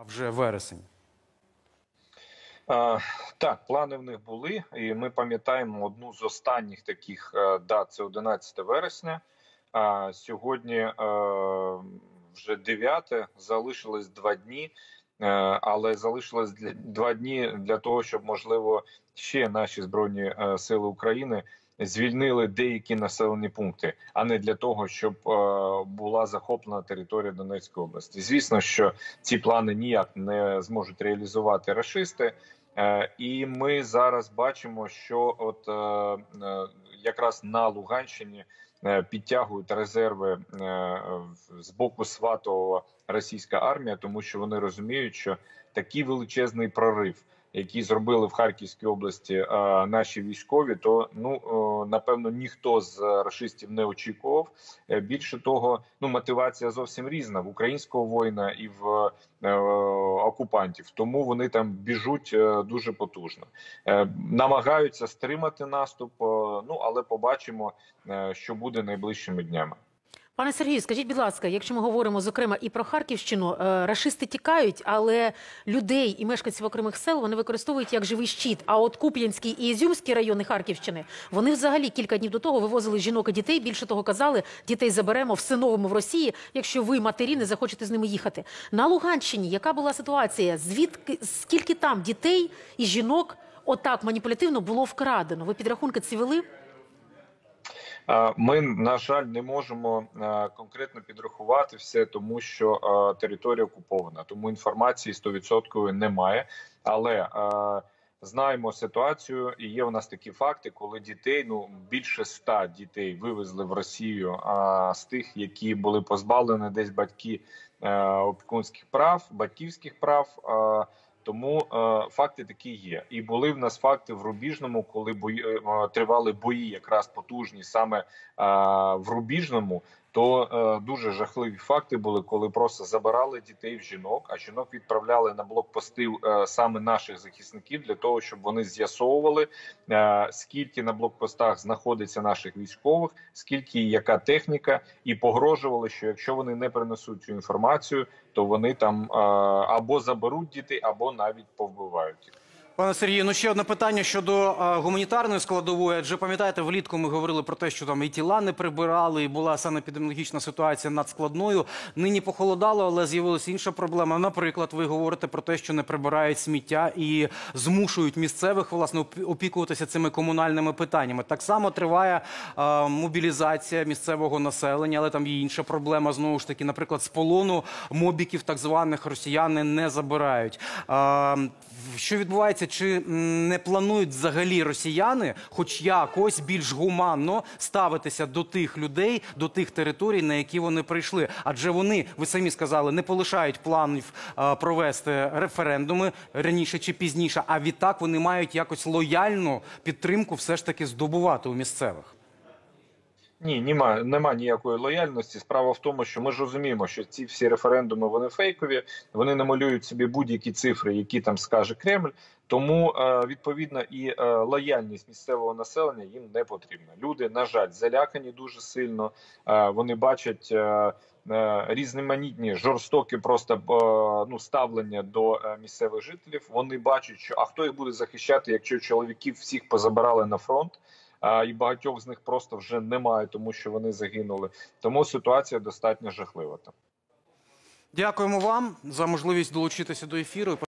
а вже вересень. Так, плани в них були, і ми пам'ятаємо одну з останніх таких е, дат. Це 11 вересня. А сьогодні е, вже 9, залишилось два дні, е, але залишилось два дні для того, щоб можливо ще наші збройні сили України звільнили деякі населені пункти, а не для того, щоб е, була захоплена територія Донецької області. Звісно, що ці плани ніяк не зможуть реалізувати рашисти. Е, І ми зараз бачимо, що от е, якраз на Луганщині підтягують резерви з боку Сватового російська армія, тому що вони розуміють, що такий величезний прорив, який зробили в Харківській області наші військові, то ну напевно ніхто з рашистів не очікував. Е, Більше того, ну мотивація зовсім різна в українського воїна і в е, окупантів. Тому вони там біжуть е, дуже потужно, намагаються стримати наступ. Ну але побачимо, що буде найближчими днями. Пане Сергію, скажіть, будь ласка, якщо ми говоримо зокрема і про Харківщину, е, рашисти тікають, але людей і мешканців окремих сел вони використовують як живий щит. А от Куп'янський і Ізюмський райони Харківщини вони взагалі кілька днів до того вивозили жінок і дітей. Більше того, казали, дітей заберемо, всиновимо в Росії, якщо ви, матері, не захочете з ними їхати. На Луганщині яка була ситуація? Звідки скільки там дітей і жінок отак маніпулятивно було вкрадено? Ви підрахунки ці вели? Ми на жаль не можемо конкретно підрахувати все, тому що територія окупована, тому інформації 100% немає. Але знаємо ситуацію, і є у нас такі факти, коли дітей ну більше ста дітей вивезли в Росію а з тих, які були позбавлені десь батьки е, опікунських прав, батьківських прав. Тому е, факти такі є, і були в нас факти в Рубіжному, коли бої е, тривали бої, якраз потужні саме е, в Рубіжному. То е, дуже жахливі факти були, коли просто забирали дітей в жінок, а жінок відправляли на блокпости е, саме наших захисників для того, щоб вони з'ясовували е, скільки на блокпостах знаходиться наших військових, скільки і яка техніка, і погрожували, що якщо вони не принесуть цю інформацію, то вони там або заберуть дітей, або навіть повбивають їх. Пане Сергію, ну ще одне питання щодо гуманітарної складової. Адже пам'ятаєте, влітку ми говорили про те, що там і тіла не прибирали, і була санепідеміологічна ситуація надскладною. Нині похолодало, але з'явилася інша проблема. Наприклад, ви говорите про те, що не прибирають сміття і змушують місцевих власне опікуватися цими комунальними питаннями. Так само триває мобілізація місцевого населення, але там є інша проблема. Знову ж таки, наприклад, з полону мобіків так званих росіяни не забирають. Що відбувається? Чи не планують взагалі росіяни, хоч якось більш гуманно ставитися до тих людей, до тих територій, на які вони прийшли? Адже вони, ви самі сказали, не полишають планів провести референдуми раніше чи пізніше. А відтак вони мають якось лояльну підтримку все ж таки здобувати у місцевих. Ні, нема, нема ніякої лояльності. Справа в тому, що ми ж розуміємо, що ці всі референдуми вони фейкові, вони намалюють собі будь-які цифри, які там скаже Кремль. Тому е, відповідно і е, лояльність місцевого населення їм не потрібна. Люди, на жаль, залякані дуже сильно. Е, вони бачать. Різноманітні жорстокі просто ну ставлення до місцевих жителів. Вони бачать, що а хто їх буде захищати, якщо чоловіків всіх позабирали на фронт, а і багатьох з них просто вже немає, тому що вони загинули. Тому ситуація достатньо жахлива там. Дякуємо вам за можливість долучитися до ефіру.